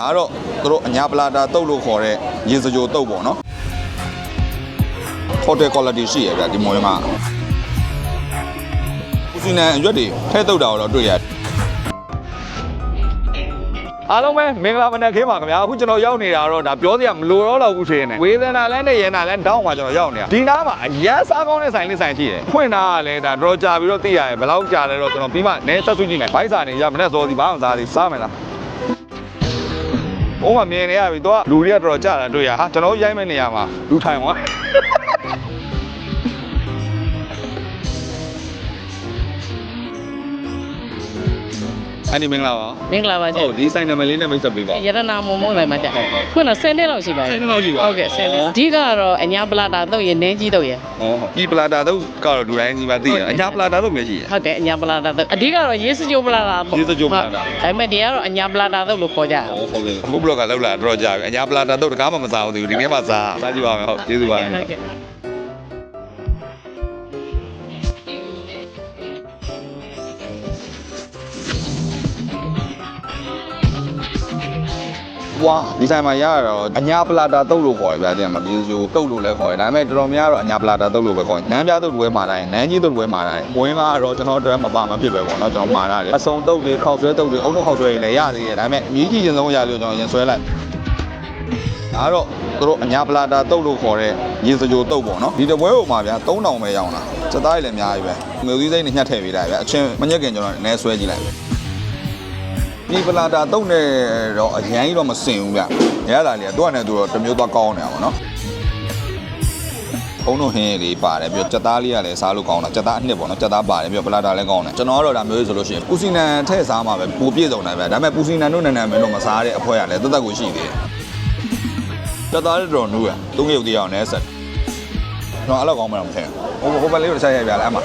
ဒါကတော့သူတို့အညာပလာတာတုတ်လို့ခေါ်တဲ့ရေစကြိုတုတ်ပေါ့နော် hotel quality ရှိရဗျဒီမွေးမှာဦးစီနန်အရွက်တွေထဲတုတ်တာကိုတော့တွေ့ရတယ်အားလုံးပဲမင်္ဂလာမနက်ခင်းပါခင်ဗျာအခုကျွန်တော်ရောက်နေတာတော့ဒါပြောစရာမလိုတော့တော့ဘူးထင်နေဝေဒနာလန်းနဲ့ရေနာလန်းတောင်းမှာကျွန်တော်ရောက်နေတာဒီနားမှာအရန်စားကောင်းတဲ့ဆိုင်လေးဆိုင်ရှိတယ်ဖွင့်တာကလည်းဒါတော့ကြာပြီးတော့သိရတယ်ဘယ်လောက်ကြာလဲတော့ကျွန်တော်ပြီးမှနည်းဆက်ဆွကြည့်မယ်ဘိုက်စာနေရမနဲ့စောစီဘာမှစားသေးစားမယ်လား ဘုံမမြင်နေရပြီတော့လူတွေကတော်တော်ကြာတာတွေ့ရဟာကျွန်တော်ရိုက်မဲ့နေရမှာလူထိုင်သွား အဲ့ဒီမင်္ဂလာပါမင်္ဂလာပါကျဟုတ်ဒီဆိုင်နာမည်လေးနဲ့မိတ်ဆက်ပေးပါရတနာမုံမုံလိုက်မှာကျခုန10နှစ်လောက်ရှိပါပြီ10နှစ်လောက်ရှိပါဟုတ်ကဲ့10နှစ်အဓိကတော့အညာပလာတာတော့ရနင်းကြီးတော့ရဟောဒီပလာတာတော့ကတော့လူတိုင်းကြီးပါသိရအညာပလာတာတော့မရှိရဟုတ်တယ်အညာပလာတာတော့အဓိကတော့ရေးစကြိုပလာတာပေါ့ရေးစကြိုပလာတာဟုတ်ဒါပေမဲ့ဒီကတော့အညာပလာတာတော့လို့ခေါ်ကြတယ်ဟောဟုတ်ကဲ့အခုဘလော့ကလောက်လာတော့ကြာပြီအညာပလာတာတော့တကားမှမစားဘူးဒီနေ့မှစားစားကြည့်ပါမယ်ဟုတ်ကျေးဇူးပါဟုတ်ကဲ့ ဝါဒီဆိုင်မှာရရတော့အညာပလာတာတုတ်လို့ခေါ်ရဗျာတဲ့မှာရေစကြိုတုတ်လို့လည်းခေါ်တယ်ဒါပေမဲ့တော်တော်များတော့အညာပလာတာတုတ်လို့ပဲခေါ်တယ်နန်းပြတုတ်ဝဲမှာတိုင်းနန်းကြီးတုတ်ဝဲမှာတိုင်းမွေးကတော့ကျွန်တော်တို့မပါမဖြစ်ပဲပေါ့နော်ကျွန်တော်မှာရတယ်အစုံတုတ်တွေခောက်ဆွဲတုတ်တွေအုံတော့ခောက်ဆွဲတွေလည်းရသေးတယ်ဒါပေမဲ့အမြကြီးချင်းဆုံးရလို့ကျွန်တော်ရင်ဆွဲလိုက်ဒါကတော့သူတို့အညာပလာတာတုတ်လို့ခေါ်တဲ့ရေစကြိုတုတ်ပေါ့နော်ဒီတပွဲဟိုမှာဗျာ3000ပဲရောင်းတာစက်သားတွေလည်းအများကြီးပဲမျိုးသီးစိမ့်နဲ့ညှက်ထည့်ပေးလိုက်ဗျာအချင်းမညက်ခင်ကျွန်တော်နည်းဆွဲကြည့်လိုက် ဒီပလာတာတုတ်နဲ့တော့အရင်ကြီးတော့မစင်ဘူးဗျရတာလေသူကလည်းသူတော့တစ်မျိုးသွားကောင်းနေတာပေါ့နော်ဘုံတို့ဟင်းရည်လေးပါတယ်ပြီးတော့ကြက်သားလေးကလည်းစားလို့ကောင်းတာကြက်သားအနှစ်ပေါ့နော်ကြက်သားပါတယ်ပြီးတော့ပလာတာလည်းကောင်းတယ်ကျွန်တော်ကတော့ဒါမျိုးဆိုလို့ရှိရင်ပူစီနန်ထည့်စားမှာပဲပူပြည့်စုံတယ်ဗျဒါပေမဲ့ပူစီနန်တို့နန်နန်မင်းတို့မစားတဲ့အဖွဲရလည်းတက်တက်ကိုရှိသေးတယ်ကြက်သားလေးတော်နူးရသုံးရုပ်တရားနဲ့ဆက်ကျွန်တော်အဲ့လောက်ကောင်းမှတော့မထင်ဘူးဟိုဟိုဘက်လေးကိုတစ်ချက်ရိုက်ပြလိုက်အမ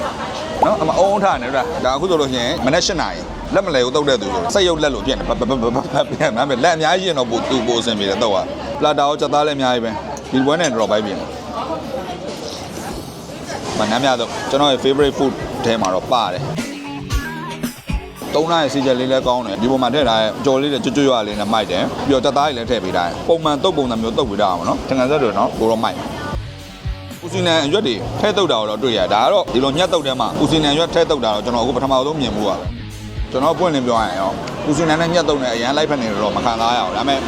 နော်အမအုံးထားနေတော့ဒါအခုဆိုလို့ရှိရင်မနေ့၈နာရီ လက်မလဲကိုတုတ်တဲ့သူဆိုစက်ရုပ်လက်လို့ပြည့်နေဘဘဘဘပြန်မှပဲလက်အများကြီးရင်တော့ပိုသူပိုအဆင်ပြေတယ်တော့ကပလာတာကိုကြက်သားလည်းအများကြီးပဲဒီဘွဲနဲ့တော့ပိုက်ပြင်မနှမ်းများတော့ကျွန်တော်ရဲ့ favorite food ထဲမှာတော့ပါတယ်သုံးနားရဲ့စီချက်လေးလည်းကောင်းတယ်ဒီပေါ်မှာထည့်ထားတဲ့ကြော်လေးတွေကျွတ်ကျွတ်ရွလေးနဲ့မိုက်တယ်ပြီးတော့ကြက်သားကြီးလည်းထည့်ပေးထားတယ်ပုံမှန်တုတ်ပုံစံမျိုးတုတ်ပေးထားအောင်နော်တငန်ဆက်တွေနော်ကိုတော့မိုက်ဦးစီနန်အရွက်တွေထဲတုတ်တာကိုတော့တွေ့ရတယ်ဒါကတော့ဒီလိုညက်တုတ်ထဲမှာဦးစီနန်ရွက်ထဲတုတ်တာတော့ကျွန်တော်အခုပထမဆုံးမြင်မှုပါ ကျွန်တော်ပွင့်လင်းပြောရရင်ရောဦးစီနန်နဲ့ညက်တုတ်နဲ့အရန်လိုက်ဖက်နေတော့မခံစားရအောင်ဒါပေမဲ့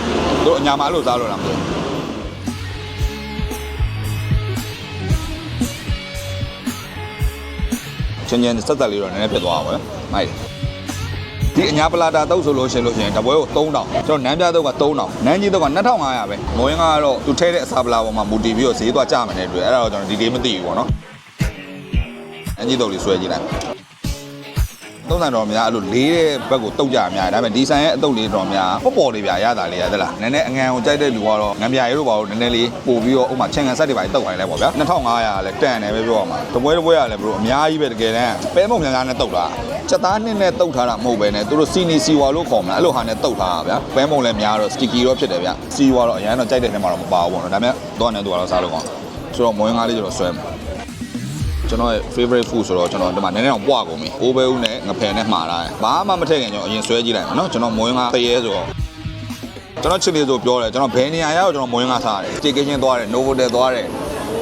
တို့အညာမှာအဲ့လိုစားလို့လားမသိဘူးချင်းချင်းဆက်သက်လေးတော့နည်းနည်းဖြစ်သွားပါပဲမိုက်တယ်ဒီအညာပလာတာတုတ်ဆိုလို့ရှိရင်လို့ရှိရင်တပွဲကို3000ကျွန်တော်နန်းပြတုတ်က3000နန်းကြီးတုတ်က2500ပဲမဝင်းကတော့သူထဲတဲ့အစာပလာပေါ်မှာမူတည်ပြီးတော့ဈေးသွားကြမယ်တဲ့အတွက်အဲ့ဒါတော့ကျွန်တော်ဒီဒေးမသိဘူးပေါ့နော်နန်းကြီးတုတ်လေးဆွဲကြည့်လိုက် သုံးဆန်တော်များအဲ့လိုလေးတဲ့ဘက်ကိုတုတ်ကြအများဒါပေမဲ့ဒီဆိုင်ရဲ့အတုတ်လေးတော်များပေါ့ပေါ်လေးဗျာရတာလေးရသလားနည်းနည်းအငံကိုကြိုက်တဲ့လူကတော့ငံပြရဲလို့ပါတော့နည်းနည်းလေးပို့ပြီးတော့ဥမာချင်ငံဆက်တွေပါတုတ်ခိုင်းလိုက်ပေါ့ဗျာ2500လည်းတန်တယ်ပဲပြောရမှာတပွဲတပွဲရလည်းဘလို့အများကြီးပဲတကယ်တမ်းပဲမုံများများနဲ့တုတ်တာချက်သားနှစ်နဲ့တုတ်ထားတာမဟုတ်ပဲနဲ့သူတို့စီနီစီဝါလို့ခေါ်မှာအဲ့လိုဟာနဲ့တုတ်ထားတာဗျာပဲမုံလည်းများတော့စတီကီတော့ဖြစ်တယ်ဗျာစီဝါတော့အရင်တော့ကြိုက်တဲ့နေမှာတော့မပါဘူးပေါ့နော်ဒါပေမဲ့တော့နဲ့သူကတော့စားလို့ကောင်းဆိုတော့မွေးငါးလေးကျတော့ဆွဲမှာ ကျွန်တော်ရဲ့ favorite food ဆိုတော့ကျွန်တော်ဒီမှာနည်းနည်းတော့ပွားကုန်ပြီ။အိုးဘဲဦးနဲ့ငဖယ်နဲ့မှားတာ။ဘာမှမထည့်ခင်ကျွန်တော်အရင်ဆွဲကြည့်လိုက်မယ်နော်။ကျွန်တော်မွေးငါတရေဆိုတော့ကျွန်တော်ချစ်လေးဆိုပြောတယ်ကျွန်တော်ဘယ်နေရာရောက်ကျွန်တော်မွေးငါစားတယ်။ staycation သွားတယ် Novotel သွားတယ်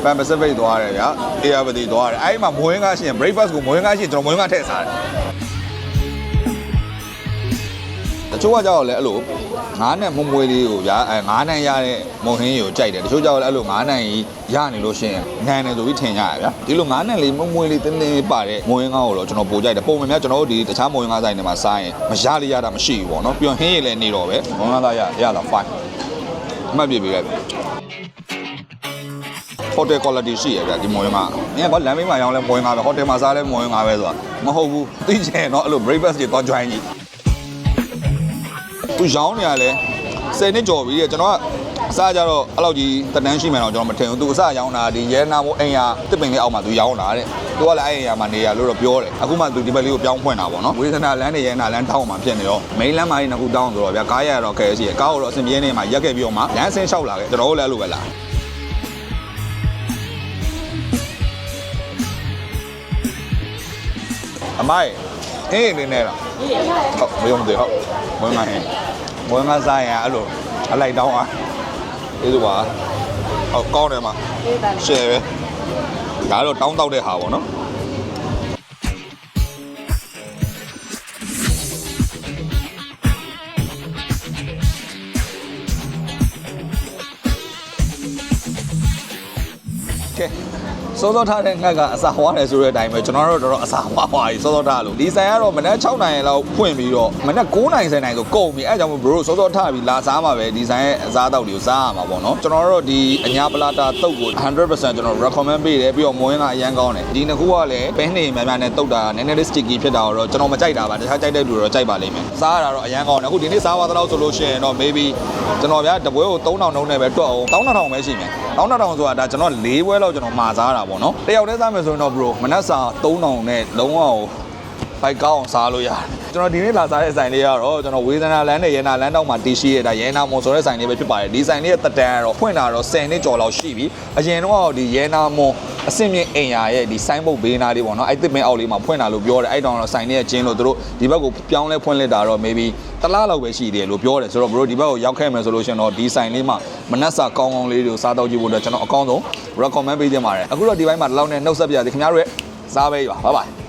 Pan Pacific သွားတယ်ဗျာ။ Airport သွားတယ်။အဲဒီမှာမွေးငါရှိရင် breakfast ကိုမွေးငါရှိရင်ကျွန်တော်မွေးငါထည့်စားတယ်။ တချို့ကကြောက်လဲအဲ့လိုငားနဲ့မမွေးလေးကိုဗျာအဲငားနဲ့ရတဲ့မုံဟင်းကြီးကိုကြိုက်တယ်တချို့ကြောက်လဲအဲ့လိုငားနဲ့ကြီးရနေလို့ရှိရင်နန်းတယ်ဆိုပြီးထင်ကြရဗျာဒီလိုငားနဲ့လေးမမွေးလေးတင်းတင်းပါတဲ့မွေးငါးကိုတော့ကျွန်တော်ပိုကြိုက်တယ်ပုံမှန်များကျွန်တော်တို့ဒီတခြားမွေးငါးဆိုင်တွေမှာစားရင်မရလေးရတာမရှိဘူးပေါ့နော်ပြီးတော့ဟင်းရည်လည်းနေတော့ပဲမွေးငါးသားရရတာ fine အမှတ်ပြပေးလိုက် hotel quality ရှိရဗျဒီမွေးငါး။ငါကလမ်းမေးမှာရောင်းလဲမွေးငါးပဲ hotel မှာစားလဲမွေးငါးပဲဆိုတာမဟုတ်ဘူးသိချင်တော့အဲ့လို breakfast တွေတော့ join ကြီး သူရောင်းနေရလဲ10နှစ်ကျော်ပြီတဲ့ကျွန်တော်ကအစားကြတော့အဲ့လောက်ကြီးတတန်းရှိမှန်းတော့ကျွန်တော်မထင်ဘူးသူအစားရောင်းတာဒီရဲနာမိုးအိမ်ရတစ်ပင်လေးအောက်မှာသူရောင်းတာတဲ့သူကလည်းအဲ့အိမ်ရမှာနေရလို့တော့ပြောတယ်အခုမှသူဒီဘက်လေးကိုပြောင်းဖွင့်တာပေါ့နော်ဝေဒနာလမ်းနေရဲနာလမ်းတောင်းမှဖြစ်နေတော့ main လမ်းမှာကြီးနှစ်ခုတောင်းဆိုတော့ဗျာကားရရတော့ခဲရှိရကားကိုတော့အစင်ပြင်းနေမှာရက်ခဲ့ပြီးတော့မှလမ်းဆင်းလျှောက်လာခဲ့ကျွန်တော်တို့လည်းအဲ့လိုပဲလားအမိုင် အေးနေနေလားဟုတ်မယုံသေးဟုတ်မယုံမဟင်းမွေးငါစားရင်အဲ့လိုအလိုက်တောင်းအားဒီလိုပါဟုတ်ကောင်းတယ်မှာရှယ်ပဲဒါတော့တောင်းတောက်တဲ့ဟာပေါ့နော်ကဲ စောစောထားတဲ့ငှက်ကအစာဟွားတယ်ဆိုတဲ့အတိုင်းပဲကျွန်တော်တို့တော့တော်တော်အစာဟွားဟွားကြီးစောစောထားလို့ဒီဆိုင်ကတော့မနက်6နာရီလောက်ဖွင့်ပြီးတော့မနက်9နာရီ10နာရီဆိုကုန်ပြီအဲအကြောင့်မို့ bro စောစောထားပြီးလာစားမှာပဲဒီဆိုင်ရဲ့အစားအသောက်တွေကိုစားရမှာပေါ့နော်ကျွန်တော်တို့ဒီအညာပလာတာတုတ်ကို100%ကျွန်တော် recommend ပေးတယ်ပြီးတော့မွေးကအရန်ကောင်းတယ်ဒီနှစ်ခုကလည်းဘဲနေများများနဲ့တုတ်တာနည်းနည်းလေး sticky ဖြစ်တာတော့ကျွန်တော်မကြိုက်တာပါတခြားကြိုက်တဲ့လူတော့ကြိုက်ပါလိမ့်မယ်စားရတာတော့အရန်ကောင်းတယ်အခုဒီနေ့စားပါတော့ဆိုလို့ရှိရင်တော့ maybe ကျွန်တော်ဗျာတပွဲကို3000နှုန်းနဲ့ပဲတွက်အောင်12000ပဲရှိမယ် 12000ဆိုတာဒါကျွန်တော်၄ပွဲလောက်ကျွန်တော်မှာစားတာပေါ့နော်တယောက်တည်းစားမယ်ဆိုရင်တော့ bro မနက်စာ3000နဲ့လုံးဝ ဘိုက်ကောင်းအောင်စားလို့ရတယ်ကျွန်တော်ဒီနေ့လာစားတဲ့ဆိုင်လေးကတော့ကျွန်တော်ဝေဒနာလမ်းနဲ့ရဲနာလမ်းတောက်မှာတည်ရှိရတာရဲနာမွန်ဆိုတဲ့ဆိုင်လေးပဲဖြစ်ပါတယ်ဒီဆိုင်လေးရဲ့တက်တန်းကတော့ဖွင့်လာတော့10နှစ်ကျော်လောက်ရှိပြီအရင်တော့ဒီရဲနာမွန်အစင်မြင့်အိမ်ယာရဲ့ဒီဆိုင်းဘုတ်ဘေးနာလေးပေါ့နော်အဲ့တစ်ပင်အောက်လေးမှာဖွင့်လာလို့ပြောတယ်အဲ့တောင်တော့ဆိုင်လေးရဲ့ကျင်းလို့သူတို့ဒီဘက်ကိုပြောင်းလဲဖွင့်လက်တာတော့ maybe တလားလောက်ပဲရှိသေးတယ်လို့ပြောတယ်ဆိုတော့ bro ဒီဘက်ကိုရောက်ခဲ့မယ်ဆိုလို့ရှိရင်တော့ဒီဆိုင်လေးမှာမနက်စာကောင်းကောင်းလေးတွေကိုစားတော့ကြည့်ဖို့အတွက်ကျွန်တော်အကောင်းဆုံး recommend ပေးခြင်းပါတယ်အခုတော့ဒီဘက်မှာဒီလောက်နဲ့နှုတ်ဆက်ပြရစီခင်ဗျားတို့ရဲ့စားပဲပါ bye bye